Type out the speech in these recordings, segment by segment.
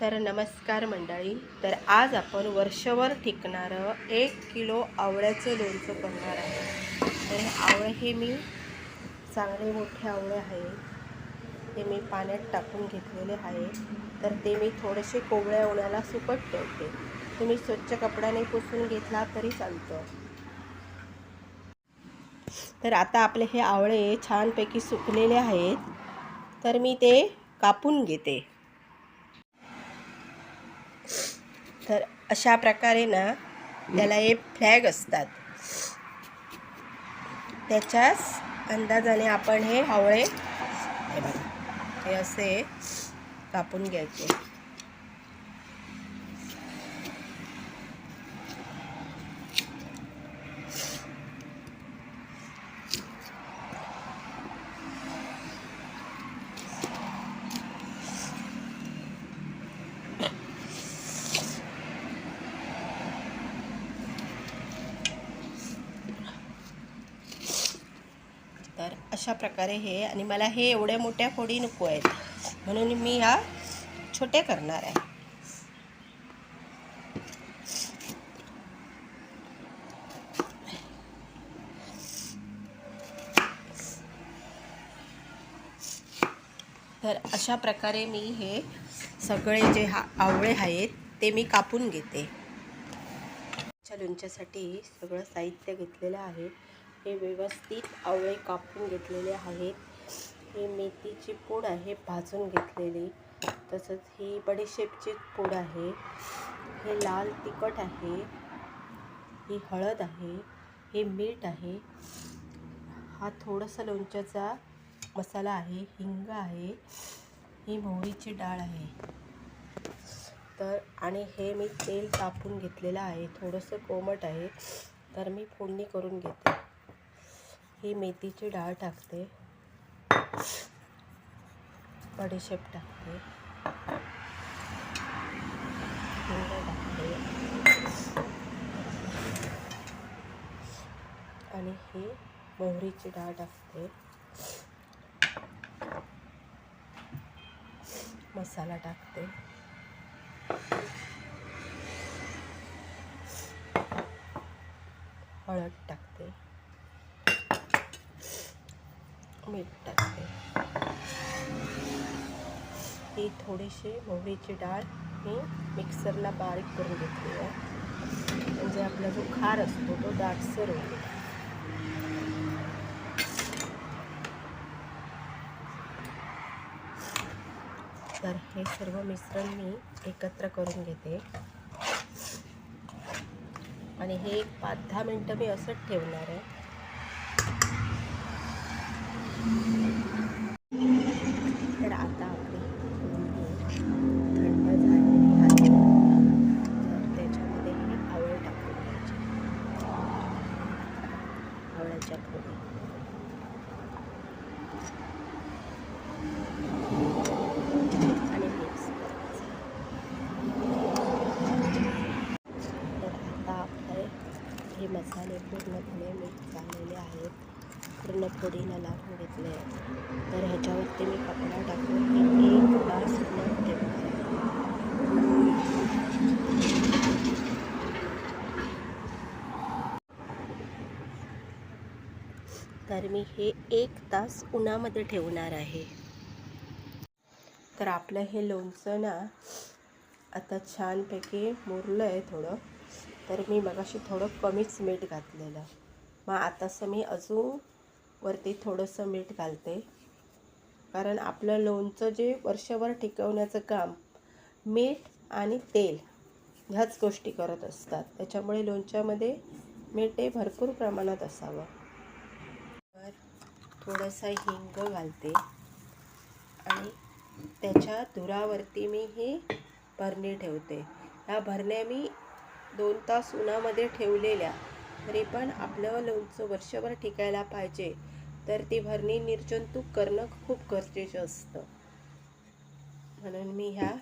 तर नमस्कार मंडळी. तर आज आपण वर्षभर टिकणारं एक किलो आवळ्याचं लोणचं करणार आहे तर हे आवळे हे मी चांगले मोठे आवळे आहे. ते मी पाण्यात टाकून घेतलेले आहे. तर ते मी थोडेसे कोवळ्या उन्हाला सुकट ठेवते. तुम्ही स्वच्छ कपड्याने पुसून घेतला तरी चालतं. तर आता आपले हे आवळे छानपैकी सुकलेले आहेत. तर मी ते कापून घेते तर अशा प्रकारे ना त्याला हे फ्लॅग असतात. त्याच्याच अंदाजाने आपण हे हावळे हे बघा हे असे कापून घ्यायचे तर अशा प्रकारे हे आणि मला हे एवढ्या मोठ्या फोडी नको आहेत. म्हणून मी ह्या छोट्या करणार आहे. तर अशा प्रकारे मी हे सगळे जे हा आवळे आहेत ते मी कापून घेते. च्या लोणच्यासाठी सगळं साहित्य घेतलेलं आहे. हे व्यवस्थित आवळे कापून घेतलेले आहेत. हे मेथीची पूड आहे भाजून घेतलेली. तसंच ही बडीशेपची पूड आहे. हे लाल तिखट आहे. ही हळद आहे. हे मीठ आहे. हा थोडासा लोणच्याचा मसाला आहे. हिंग आहे. ही मोहरीची डाळ आहे. तर आणि हे मी तेल तापून घेतलेलं आहे. थोडंसं कोमट आहे. तर मी फोडणी करून घेते. ही मेथीची डाळ टाकते. बडीशेप टाकते. हिंग टाकते. आणि ही मोहरीची डाळ टाकते. मसाला टाकते. हळद टाकते. मीठ टाकते ही थोडीशी मोहरीची डाळ मी मिक्सरला बारीक करून घेतली आहे. म्हणजे आपला जो खार असतो तो दाटसर होईल तर हे सर्व मिश्रण मी एकत्र करून घेते. आणि हे एक पाच दहा मिनटं मी असंच ठेवणार आहे. तर आता आपली थंड झालेली आहे तर त्याच्यामध्ये मी आवळ टाकून घ्यायचे. आवळ्याच्या फोडी आणि मिक्स तर आता आपले हे मसाले पूर्णपणे मिक्स झालेले आहेत. पूर्ण फोडीला लावून घेतले. आहे तर ह्याच्यावरती मी कपडा टाकून एक तास तर मी हे एक तास उन्हामध्ये ठेवणार आहे. तर आपलं हे लोणचं ना आता छानपैकी मुरलं आहे थोडं. तर मी मगाशी थोडं कमीच मीठ घातलेलं. मग आताचं मी अजून वरती थोडंसं मीठ घालते. कारण आपलं लोणचं जे वर्षभर टिकवण्याचं काम मीठ आणि तेल ह्याच गोष्टी करत असतात. त्याच्यामुळे लोणच्यामध्ये मीठ हे भरपूर प्रमाणात असावं. तर थोडंसं हिंग घालते. आणि त्याच्या धुरावरती मी ही भरणी ठेवते. ह्या भरण्या मी दोन तास उन्हामध्ये ठेवलेल्या तरी पण आपलं लोणचं वर्षभर टिकायला पाहिजे तर ती भरणी निर्जंतुक करणं खूप गरजेचं असतं. म्हणून मी ह्या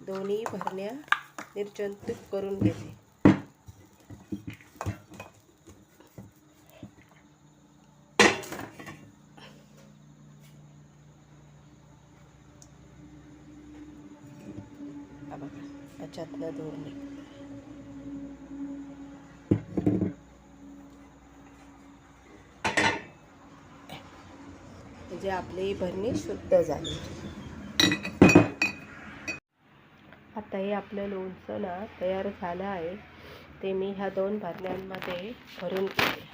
दोन्ही भरण्या निर्जंतुक करून घेते. हा बघा म्हणजे आपली भरणी शुद्ध झाली. आता हे आपलं लोणचं ना तयार झालं आहे. ते मी ह्या दोन भरण्यांमध्ये भरून घेते.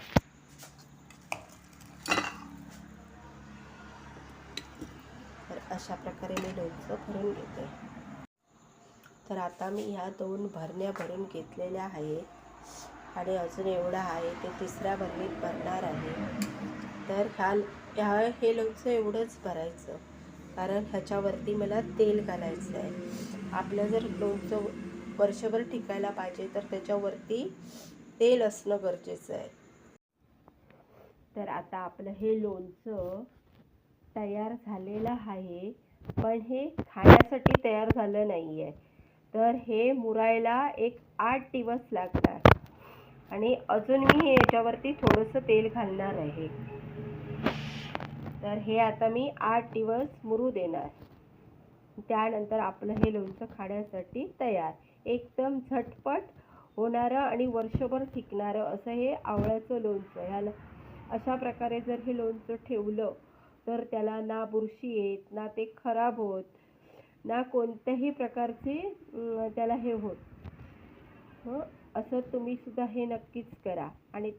तर अशा प्रकारे मी लोणचं भरून घेते. तर आता मी ह्या दोन भरण्या भरून घेतलेल्या आहेत. आणि अजून एवढा आहे ते तिसऱ्या भरणीत भरणार आहे. तर ह्या ह्या हे लोणचं एवढंच भरायचं. कारण ह्याच्यावरती मला तेल घालायचं आहे आपलं जर लोणचं वर्षभर टिकायला पाहिजे तर त्याच्यावरती तेल असणं गरजेचं आहे. तर आता आपलं हे लोणचं तयार झालेलं आहे पण हे खाण्यासाठी तयार झालं नाही आहे तर हे मुरायला एक आठ दिवस लागतात आणि अजून मी हे याच्यावरती थोडंसं तेल घालणार आहे. तर हे आता मी आठ दिवस मुरू देणार. त्यानंतर आपलं हे लोणचं खाण्यासाठी तयार. एकदम झटपट होणारं आणि वर्षभर टिकणारं असं हे आवळ्याचं लोणचं ह्याला अशा प्रकारे जर हे लोणचं ठेवलं तर त्याला ना बुरशी येत ना ते खराब होत ना कोणत्याही प्रकारचे त्याला हे होत. हं, असं तुम्ही सुद्धा हे नक्कीच करा. आणि